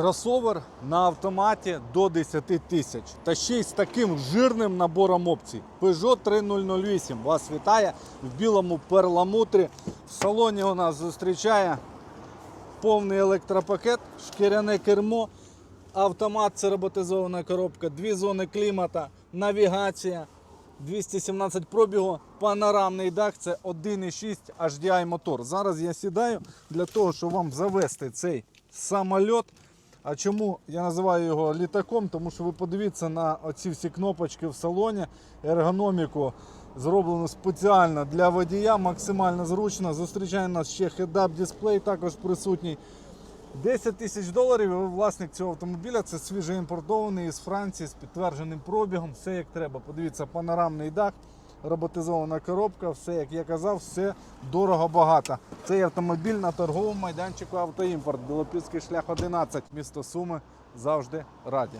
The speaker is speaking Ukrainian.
Кросовер на автоматі до 10 тисяч. Та ще й з таким жирним набором опцій. Peugeot 3008 вас вітає в білому перламутрі. В салоні у нас зустрічає повний електропакет, шкіряне кермо, автомат, це роботизована коробка, дві зони клімата, навігація, 217 пробігу, панорамний дах, це 1,6 HDI мотор. Зараз я сідаю для того, щоб вам завести цей самольот. А чому я називаю його літаком? Тому що ви подивіться на оці всі кнопочки в салоні, ергономіку зроблено спеціально для водія, максимально зручно. Зустрічає нас ще head-up дисплей, також присутній. 10 тисяч доларів і ви власник цього автомобіля. Це свіжоімпортований із Франції з підтвердженим пробігом. Все як треба. Подивіться, панорамний дах, роботизована коробка, все як я казав, все дорого багато. Цей автомобіль на торговому майданчику Автоімпорт. Білопільський шлях 11. Місто Суми завжди раді.